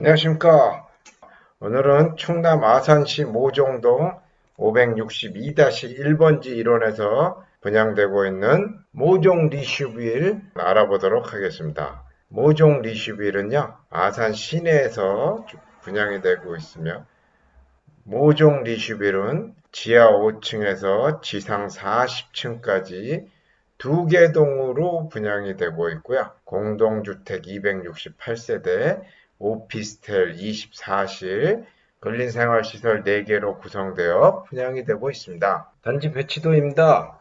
안녕하십니까. 오늘은 충남 아산시 모종동 562-1번지 일원에서 분양되고 있는 모종 리슈빌 알아보도록 하겠습니다. 모종 리슈빌은요, 아산 시내에서 분양이 되고 있으며, 모종 리슈빌은 지하 5층에서 지상 40층까지 두 개 동으로 분양이 되고 있고요. 공동주택 268세대, 오피스텔 24실, 근린생활시설 4개로 구성되어 분양이 되고 있습니다. 단지 배치도입니다.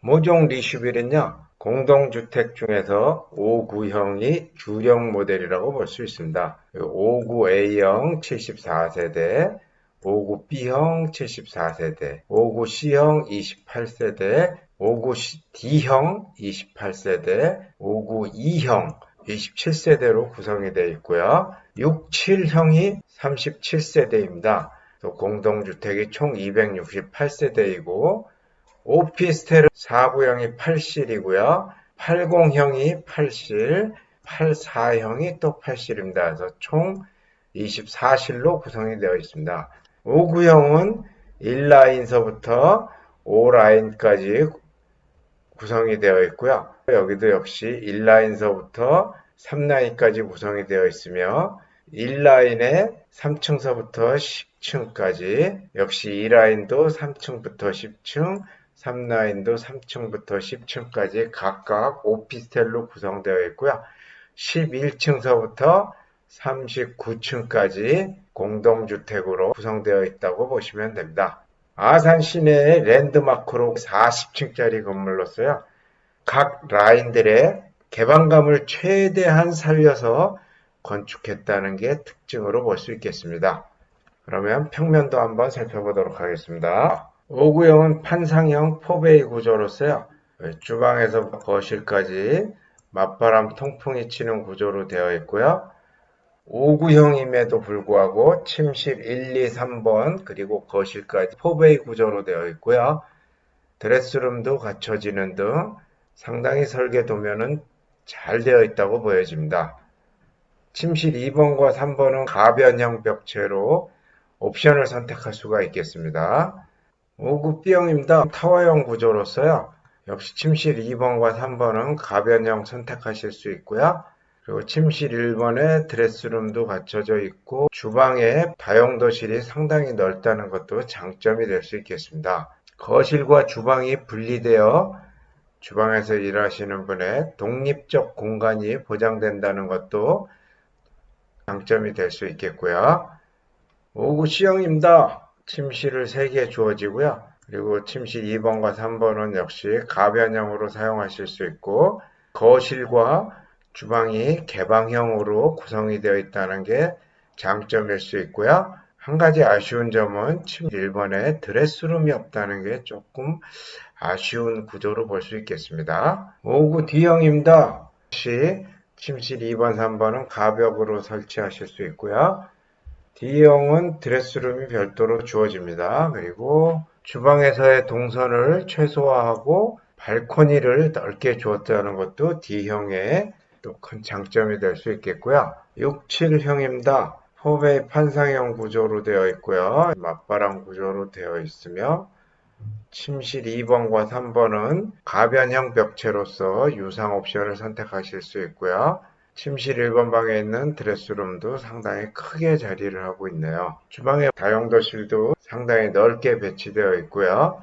모종 리슈빌은요, 공동주택 중에서 5구형이 주력 모델이라고 볼 수 있습니다. 5구 A형 74세대, 5구 B형 74세대, 5구 C형 28세대, 5구 D형 28세대, 5구 E형 27세대로 구성이 되어 있고요. 6, 7형이 37세대입니다. 공동주택이 총 268세대이고 오피스텔은 4구형이 8실이고요. 80형이 8실, 84형이 또 8실입니다. 그래서 총 24실로 구성이 되어 있습니다. 5구형은 1라인서부터 5라인까지 구성이 되어 있고요. 여기도 역시 1라인서부터 3라인까지 구성이 되어 있으며 1라인에 3층서부터 10층까지 역시 2라인도 3층부터 10층, 3라인도 3층부터 10층까지 각각 오피스텔로 구성되어 있고요. 11층서부터 39층까지 공동주택으로 구성되어 있다고 보시면 됩니다. 아산 시내의 랜드마크로 40층짜리 건물로서요. 각 라인들의 개방감을 최대한 살려서 건축했다는 게 특징으로 볼 수 있겠습니다. 그러면 평면도 한번 살펴보도록 하겠습니다. 5구형은 판상형 포베이 구조로서요. 주방에서 거실까지 맞바람 통풍이 치는 구조로 되어 있고요. 5구형임에도 불구하고 침실 1, 2, 3번 그리고 거실까지 포베이 구조로 되어 있고요. 드레스룸도 갖춰지는 등 상당히 설계 도면은 잘 되어 있다고 보여집니다. 침실 2번과 3번은 가변형 벽체로 옵션을 선택할 수가 있겠습니다. 5구 B형입니다. 타워형 구조로서요. 역시 침실 2번과 3번은 가변형 선택하실 수 있고요. 그리고 침실 1번에 드레스룸도 갖춰져 있고 주방에 다용도실이 상당히 넓다는 것도 장점이 될 수 있겠습니다. 거실과 주방이 분리되어 주방에서 일하시는 분의 독립적 공간이 보장된다는 것도 장점이 될 수 있겠고요. 5구 C형입니다. 침실을 3개 주어지고요. 그리고 침실 2번과 3번은 역시 가변형으로 사용하실 수 있고 거실과 주방이 개방형으로 구성이 되어 있다는 게 장점일 수 있고요. 한 가지 아쉬운 점은 침실 1번에 드레스룸이 없다는 게 조금 아쉬운 구조로 볼 수 있겠습니다. 5구 D형입니다. 역시 침실 2번, 3번은 가벽으로 설치하실 수 있고요. D형은 드레스룸이 별도로 주어집니다. 그리고 주방에서의 동선을 최소화하고 발코니를 넓게 주었다는 것도 D형의 또 큰 장점이 될 수 있겠고요. 6, 7형입니다. 포베이 판상형 구조로 되어 있고요. 맞바람 구조로 되어 있으며 침실 2번과 3번은 가변형 벽체로서 유상 옵션을 선택하실 수 있고요. 침실 1번 방에 있는 드레스룸도 상당히 크게 자리를 하고 있네요. 주방의 다용도실도 상당히 넓게 배치되어 있고요.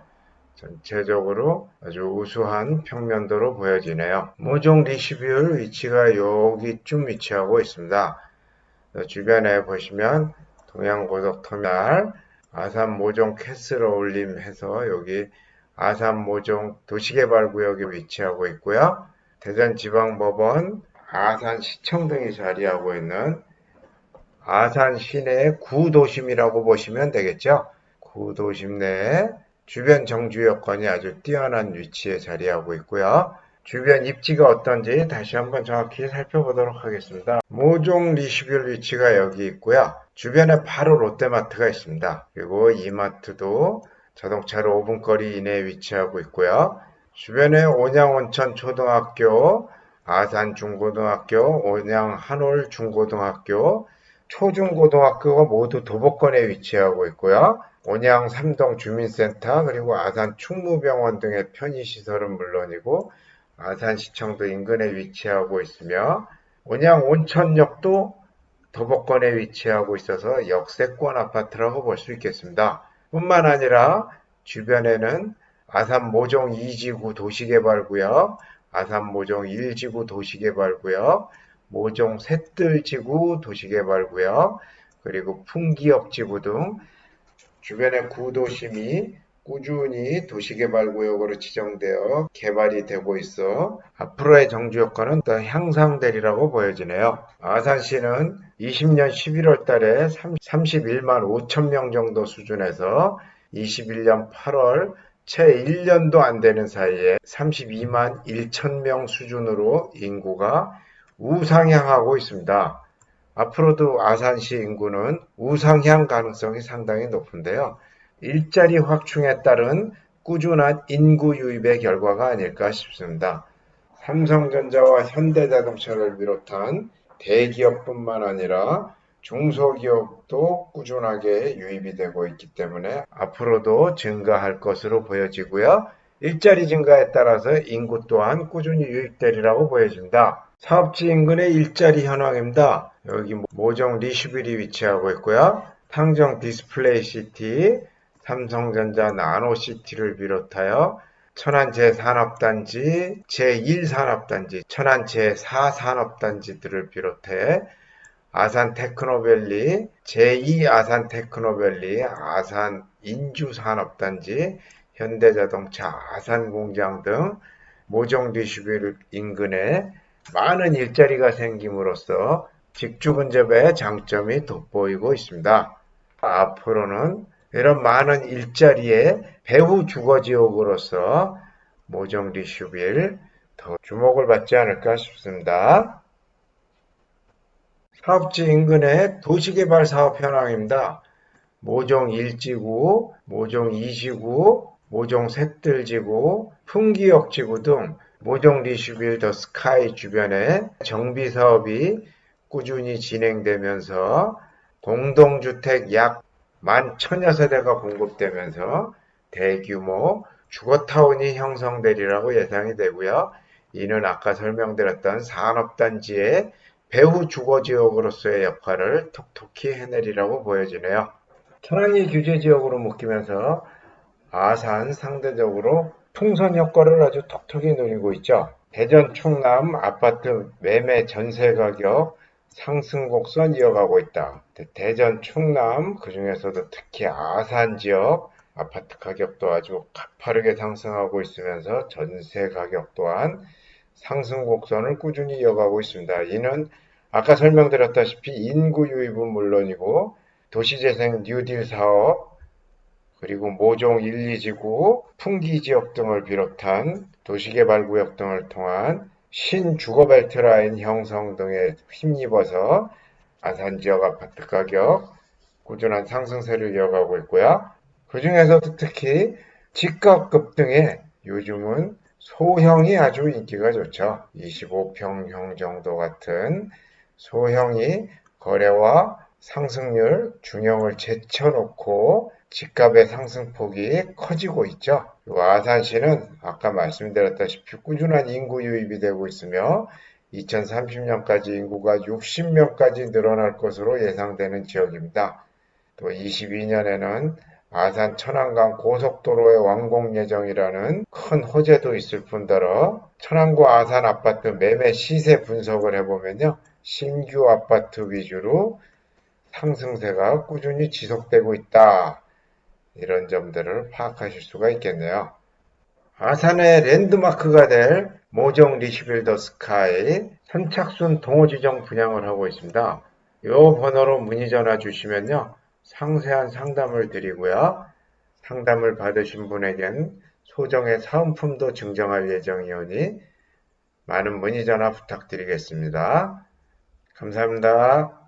전체적으로 아주 우수한 평면도로 보여지네요. 모종 리시뷰 위치가 여기쯤 위치하고 있습니다. 주변에 보시면 동양고속터미널, 아산 모종 캐슬 어울림 해서 여기 아산 모종 도시개발구역에 위치하고 있고요. 대전지방법원, 아산시청 등이 자리하고 있는 아산 시내 구도심이라고 보시면 되겠죠. 구도심 내에 주변 정주 여건이 아주 뛰어난 위치에 자리하고 있고요. 주변 입지가 어떤지 다시 한번 정확히 살펴보도록 하겠습니다. 모종 리시뷰 위치가 여기 있고요. 주변에 바로 롯데마트가 있습니다. 그리고 이마트도 자동차로 5분 거리 이내에 위치하고 있고요. 주변에 온양온천 초등학교, 아산 중고등학교, 온양 한올 중고등학교, 초중고등학교가 모두 도보권에 위치하고 있고요. 온양 삼동 주민센터 그리고 아산 충무병원 등의 편의시설은 물론이고 아산시청도 인근에 위치하고 있으며 온양 온천역도 도보권에 위치하고 있어서 역세권 아파트라고 볼 수 있겠습니다. 뿐만 아니라 주변에는 아산 모종 2지구 도시개발구역, 아산 모종 1지구 도시개발구역, 모종 셋들지구 도시개발구역, 그리고 풍기역지구 등 주변의 구도심이 꾸준히 도시개발구역으로 지정되어 개발이 되고 있어 앞으로의 정주 효과는 더 향상되리라고 보여지네요. 아산시는 20년 11월 달에 31만 5천 명 정도 수준에서 21년 8월 채 1년도 안 되는 사이에 32만 1천 명 수준으로 인구가 우상향하고 있습니다. 앞으로도 아산시 인구는 우상향 가능성이 상당히 높은데요. 일자리 확충에 따른 꾸준한 인구 유입의 결과가 아닐까 싶습니다. 삼성전자와 현대자동차를 비롯한 대기업뿐만 아니라 중소기업도 꾸준하게 유입이 되고 있기 때문에 앞으로도 증가할 것으로 보여지고요. 일자리 증가에 따라서 인구 또한 꾸준히 유입되리라고 보여진다. 사업지 인근의 일자리 현황입니다. 여기 모종 리슈빌이 위치하고 있고요. 탕정 디스플레이 시티, 삼성전자 나노시티를 비롯하여 천안 제3산업단지, 제1산업단지, 천안 제4산업단지들을 비롯해 아산 테크노밸리, 제2 아산 테크노밸리, 아산 인주산업단지, 현대자동차 아산공장 등 모종 디슈빌 인근에 많은 일자리가 생김으로써 직주 근접의 장점이 돋보이고 있습니다. 앞으로는 이런 많은 일자리의 배후 주거 지역으로서 모종 리슈빌 더 주목을 받지 않을까 싶습니다. 사업지 인근의 도시개발 사업 현황입니다. 모종 1지구, 모종 2지구, 모종 셋들지구, 풍기역 지구 등 모종 리슈빌 더 스카이 주변에 정비 사업이 꾸준히 진행되면서 공동주택 약만 천여 세대가 공급되면서 대규모 주거타운이 형성되리라고 예상이 되고요. 이는 아까 설명드렸던 산업단지의 배후 주거지역으로서의 역할을 톡톡히 해내리라고 보여지네요. 천안이 규제지역으로 묶이면서 아산 상대적으로 풍선 효과를 아주 톡톡히 누리고 있죠. 대전 충남 아파트 매매 전세 가격 상승 곡선 이어가고 있다. 대전 충남 그 중에서도 특히 아산 지역 아파트 가격도 아주 가파르게 상승하고 있으면서 전세 가격 또한 상승 곡선을 꾸준히 이어가고 있습니다. 이는 아까 설명드렸다시피 인구 유입은 물론이고 도시재생 뉴딜 사업 그리고 모종 1, 2지구, 풍기 지역 등을 비롯한 도시개발구역 등을 통한 신주거벨트 라인 형성 등에 힘입어서 아산 지역 아파트 가격 꾸준한 상승세를 이어가고 있고요. 그 중에서도 특히 집값 급등에 요즘은 소형이 아주 인기가 좋죠. 25평형 정도 같은 소형이 거래와 상승률 균형을 제쳐놓고 집값의 상승폭이 커지고 있죠. 아산시는 아까 말씀드렸다시피 꾸준한 인구 유입이 되고 있으며 2030년까지 인구가 60명까지 늘어날 것으로 예상되는 지역입니다. 또 22년에는 아산 천안강 고속도로의 완공 예정이라는 큰 호재도 있을 뿐더러 천안구 아산 아파트 매매 시세 분석을 해보면요. 신규 아파트 위주로 상승세가 꾸준히 지속되고 있다. 이런 점들을 파악하실 수가 있겠네요. 아산의 랜드마크가 될 모종 리시빌더 스카이 선착순 동호 지정 분양을 하고 있습니다. 이 번호로 문의 전화 주시면요. 상세한 상담을 드리고요. 상담을 받으신 분에겐 소정의 사은품도 증정할 예정이오니 많은 문의 전화 부탁드리겠습니다. 감사합니다.